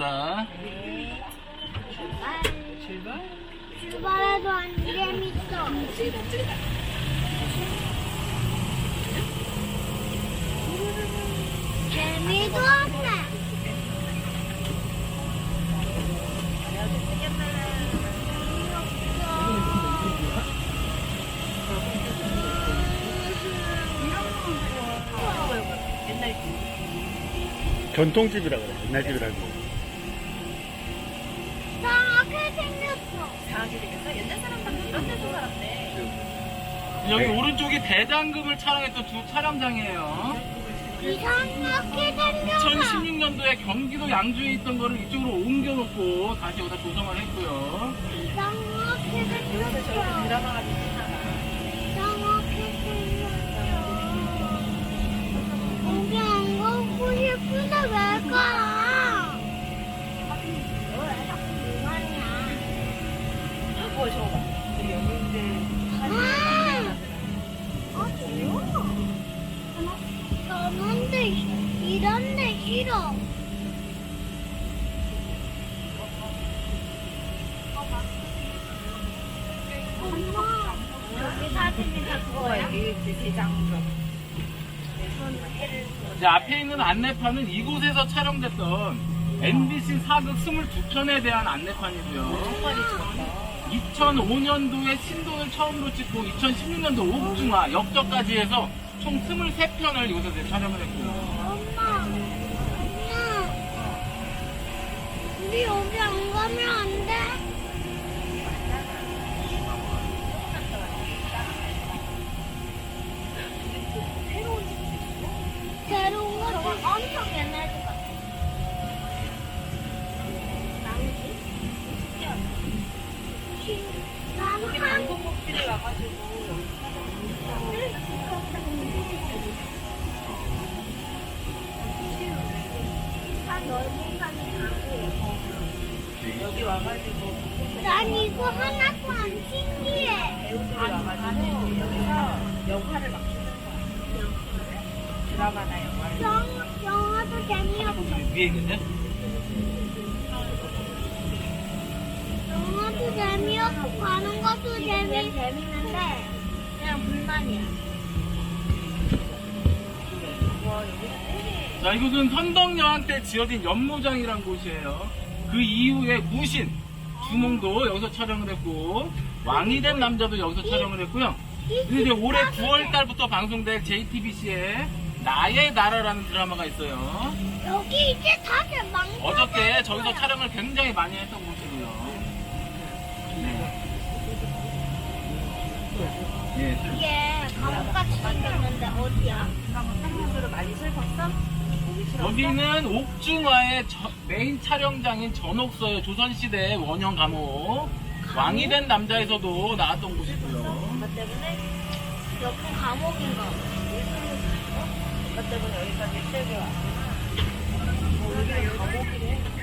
출발하겠습니다. 출발. 출발? 출발해도 안 재밌어. 재미도 없네. 전통집이라 그래. 옛날 집이라고. 이상하게 생겼어. 여기 네. 오른쪽이 대장금을 촬영했던 두. 이상하게 생겼어. 2016년도에 경기도 양주에 있던 거를 이쪽으로 옮겨놓고 다시 여기다 조성을 했고요. 이상하게 생겼어. 이상하게 생겼어. 거기 안 가고 싶은데 왜 가? 너왜 자꾸 말이야? 아, 싫어. 저런데 이런 데 싫어. 엄마. 여기 사진이 다 그거야. 이제 앞에 있는 안내판은 이곳에서 촬영됐던 MBC 사극 22편에 대한 안내판이고요. 2005년도에 신도를 처음으로 찍고 2016년도 옥중화 역적까지 해서 총 23편을 이곳에서 촬영을 했고요. 엄마. 엄마. 우리 여기 안 가면 안 드라마나 영화도 재미없어. 위에 있는데? 영화도 재미없고 가는 것도 재미 재밌는데 그냥 불만이야. 자, 이곳은 선덕여한 때 지어진 연무장이란 곳이에요. 그 이후에 무신, 주몽도 여기서 촬영을 했고, 왕이 된 남자도 여기서 촬영을 했고요. 그리고 이제 올해 9월 달부터 방송될 JTBC의 나의 나라라는 드라마가 있어요. 여기 이제 다들 망. 어저께 저기서 촬영을 굉장히 많이 했던 곳이고요. 네. 네. 이게 감옥같이 생겼는데 어디야? 한국으로 많이 슬펐어? 여기는 옥중화의 저- 메인 촬영장인 전옥서의 조선시대 원형 감옥. 왕이 된 남자에서도 나왔던 곳이고요. 엄마 때문에? 여기 감옥인가? 봐. 엄마 때문에 여기까지. 어, 여기가 감옥이래.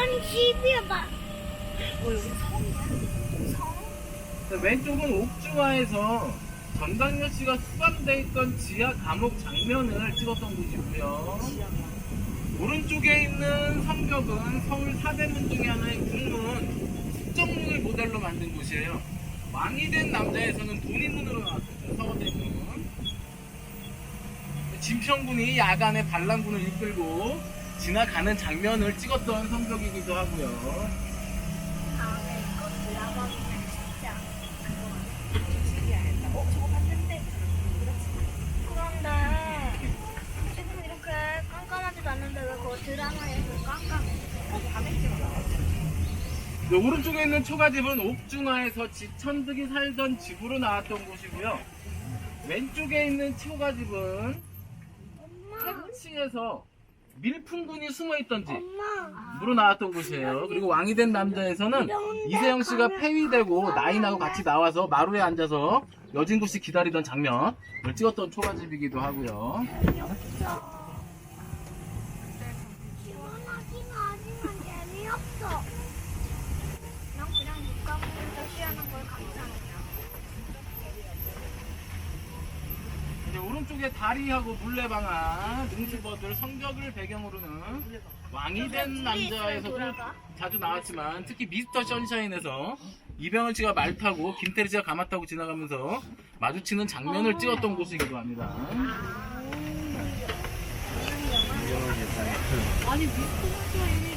이런 집이 막 어, 여기 성이야? 자, 왼쪽은 옥중화에서 전당여 씨가 수감돼 있던 지하 감옥 장면을 찍었던 곳이고요. 오른쪽에 있는 성벽은 서울 사대문 중에 하나의 국문 숙정문을 모델로 만든 곳이에요. 왕이 된 남자에서는 돈이문으로 나왔었죠. 서대문. 진평군이 야간에 반란군을 이끌고 지나가는 장면을 찍었던 성벽이기도 하고요. 다음에 이거 드라마는 진짜 어, 저거 봤는데. 그런데 지금 이렇게 깜깜하지도 않는데 왜 그거 드라마에서 깜깜해? 밤에 찍어. 네, 오른쪽에 있는 초가집은 옥중화에서 지천득이 살던 집으로 나왔던 곳이고요. 왼쪽에 있는 초가집은 엄마, 택지에서 밀풍군이 숨어있던 엄마. 집으로 나왔던 곳이에요. 그리고 왕이 된 남자에서는 이세영 씨가 폐위되고 나인하고 같이 나와서 마루에 앉아서 여진구 씨 기다리던 장면을 찍었던 초가집이기도 하고요. 시원하긴 하지만 재미없어. 난 그냥 육각물에서 쉬하는 걸 감상해요. 이제 오른쪽에 다리하고 물레방아, 능수버들 성벽을 배경으로는 왕이 된 남자에서도? 자주 나왔지만 특히 미스터 선샤인에서 이병헌 씨가 말 타고 김태리 씨가 가마 타고 지나가면서 마주치는 장면을 찍었던 곳이기도 합니다. 아니, 미스터사인 내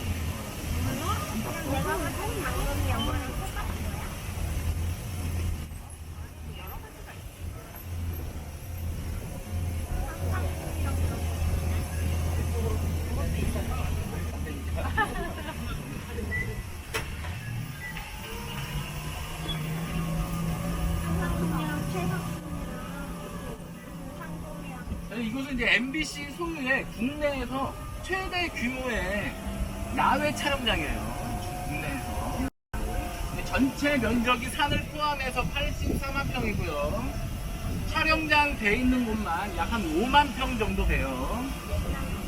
이제 MBC 소유의 국내에서 최대 규모의 야외 촬영장이에요. 국내에서. 전체 면적이 산을 포함해서 83만 평이고요. 촬영장 돼 있는 곳만 약 한 5만 평 정도 돼요.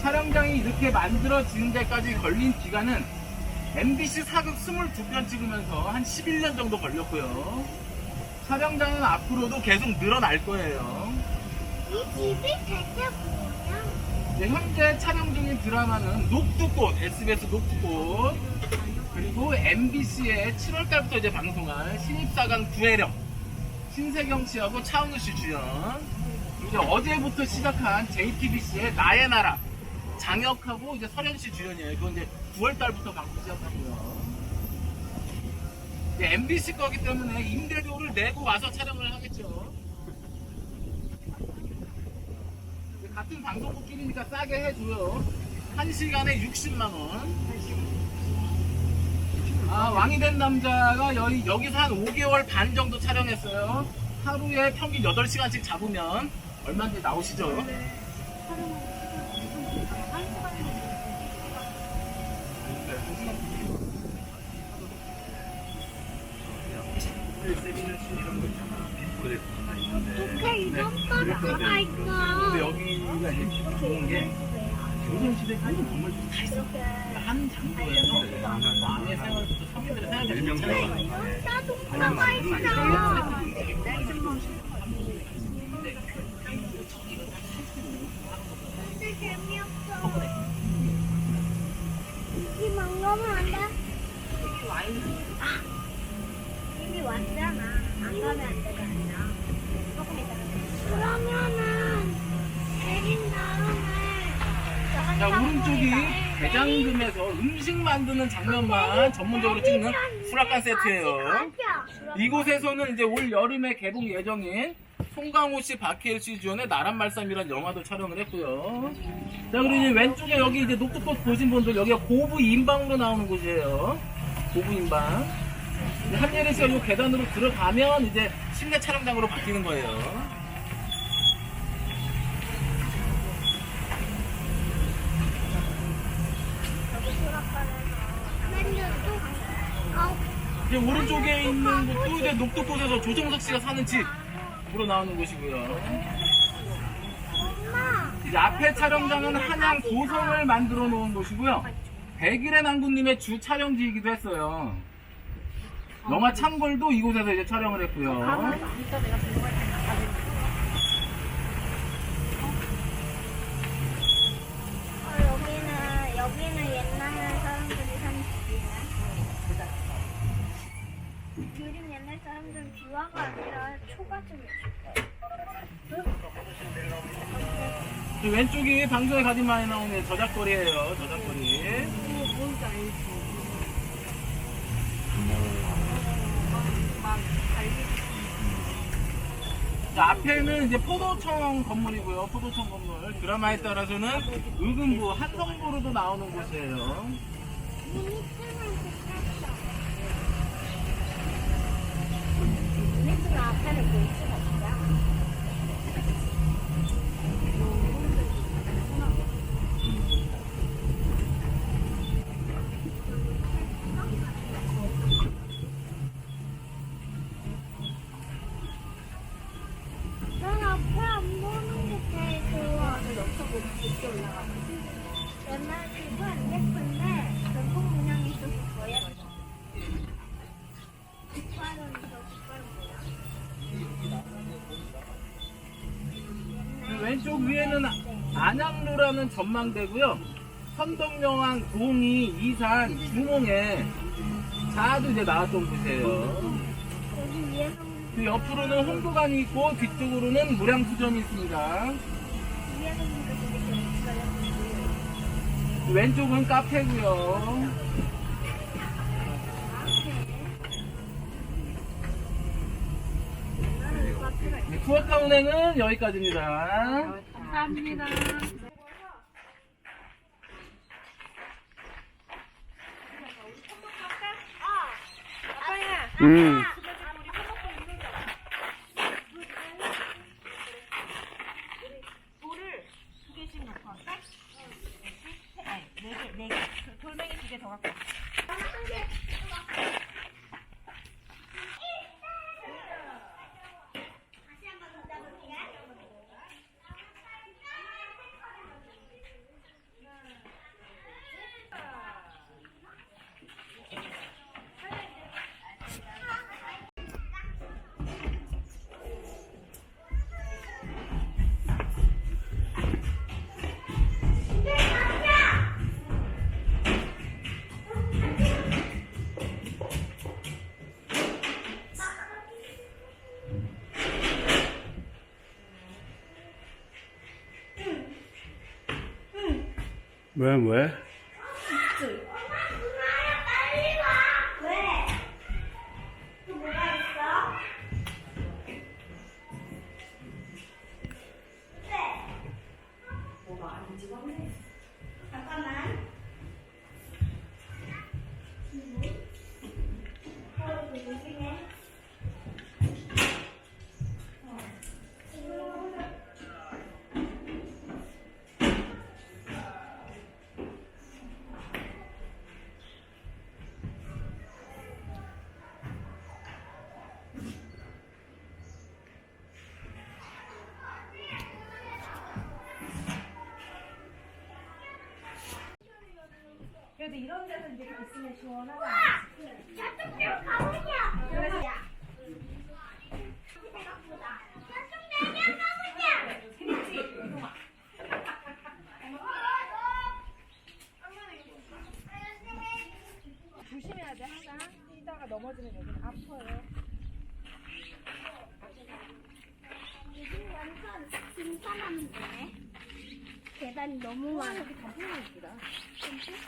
촬영장이 이렇게 만들어지는 데까지 걸린 기간은 MBC 사극 22편 찍으면서 한 11년 정도 걸렸고요. 촬영장은 앞으로도 계속 늘어날 거예요. 이 집이 대체 뭐냐? 네, 현재 촬영 중인 드라마는 녹두꽃, SBS 녹두꽃, 그리고 MBC의 7월달부터 이제 방송할 신입사관 구혜령, 신세경 씨하고 차은우 씨 주연, 그리고 이제 어제부터 시작한 JTBC의 나의 나라, 장혁하고 이제 설현 씨 주연이에요. 그건 이제 9월달부터 방송 시작하고요. 이제 MBC 거기 때문에 임대료를 내고 와서 촬영을 하겠죠. 같은 방송국끼리니까 싸게 해줘요. 한 시간에 60만 원. 아 왕이 된 남자가 여기 여기서 한 5개월 반 정도 촬영했어요. 하루에 평균 8시간씩 잡으면 얼마인지 나오시죠? 어떻게 이런 바다가 근데 있어? 여기가 이제 좋은 게다 있어. 이렇게 한 장소에서 왕의 생활부터 서민들의 생활을 잘 자동차가 있어. 재미없어. 가면 안 돼? 아, 이미 왔잖아. 안 가면 안 이따가. 그러면은 내린 다음에 자 오른쪽이 대장금에서 음식 만드는 장면만 전문적으로 찍는 수락관 세트예요. 이곳에서는 이제 올 여름에 개봉 예정인 송강호 씨, 박해일 씨 주연의 나란 말씀이라는 영화도 촬영을 했고요. 자 그리고 이제 왼쪽에 여기 이제 녹두꽃 보신 분들 여기가 고부 인방으로 나오는 곳이에요. 고부 인방. 한예리 씨가 이 계단으로 들어가면 이제 실내 촬영장으로 바뀌는 거예요. 이제 오른쪽에 있는 곳도 이제 녹두꽃에서 조정석 씨가 사는 집으로 나오는 곳이고요. 이제 앞에 촬영장은 한양 고성을 만들어 놓은 곳이고요. 백일의 난군님의 주 촬영지이기도 했어요. 영화 창골도 이곳에서 이제 촬영을 했고요. 이따 내가 들어갈 때 가지고. 어, 여기는 여기는 옛날 사람들이 산 집이네. 요즘 옛날 사람들은 비화가 아니라 초가집을 줄 거예요. 저 왼쪽이 방송에 가장 많이 나오는 저작거리예요. 저작거리. 자, 앞에는 이제 포도청 건물이고요. 포도청 건물. 드라마에 따라서는 의금부, 한성부로도 나오는 곳이에요. 왼쪽 위에는 안양로라는 전망대고요. 선덕여왕, 동이, 이산, 주몽에 자도 이제 나왔던 곳이에요. 그 옆으로는 홍보관이 있고 뒤쪽으로는 무량수전이 있습니다. 왼쪽은 카페고요. 네, 투어타 운행은 여기까지입니다. 감사합니다. 음. 네 개, 네 개. 그 돌멩이 두 개 더 갖고. 와. 왜, 그래도 이런 데서 이제 있으면 시원하다. 저쪽 내 가보자. 그래서 생각보다. 저쪽 내가 가보자. 재밌지? 이동아. 조심해야 돼, 항상. 뛰다가 넘어지면 여기 아파요. 요즘 완전 진산하는데 계단이 너무 많아. 여기 단풍이 있더라. 아탈!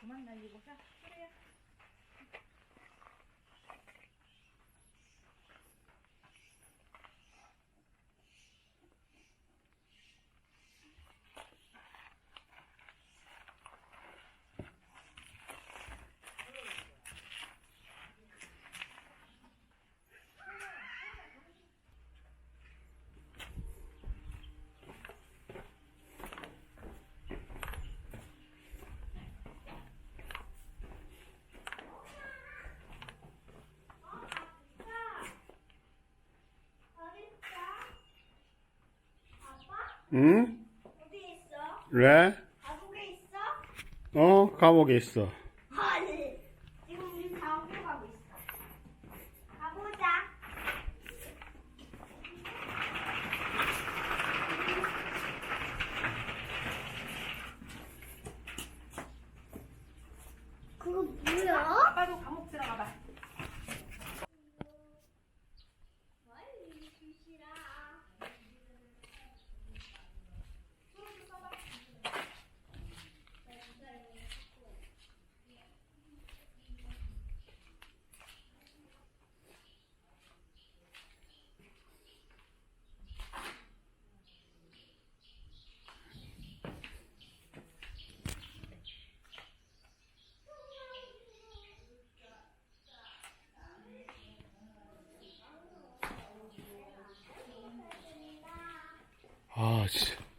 그만 날리고 자 그래요. 어디 있어? 아빠? 응? 어디 있어? 왜? 가족에 있어? 어, 감옥에 있어. 아니, 지금 우리 가고 가고 있어. 가보자. 그거 뭐야? 아빠도 감옥 들어가 봐. 빨리 주시라. 아, 진짜.